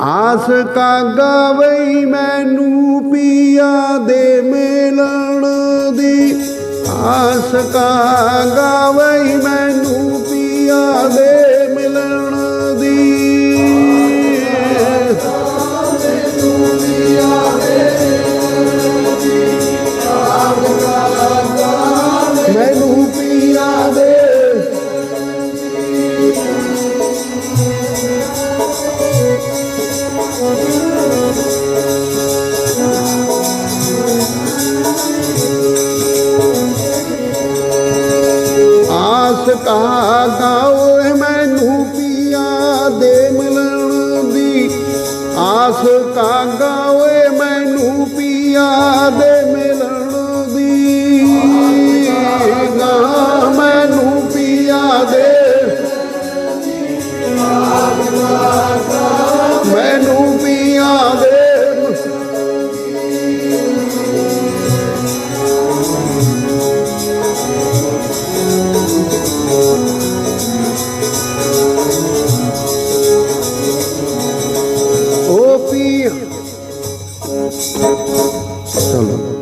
ਆਸ ਕਾਗਾ ਵਈ ਮੈਨੂੰ ਪੀਆ ਦੇ ਮਿਲਣ ਦੀ। ਆਸ ਕਾਗਾ ਵਈ ਆਸ ਕਾਗਾ ਮੈਨੂੰ ਪਿਆ ਦੇ ਮਿਲਣ ਦੀ। ਆਸ ਕਾਗਾ ਓਏ ਮੈਨੂੰ ਪਿਆ ਦੇ ਮਿਲਣ ਦੀ। ਗਾ, ਮੈਨੂੰ ਪਿਆ ਦੇ Solo.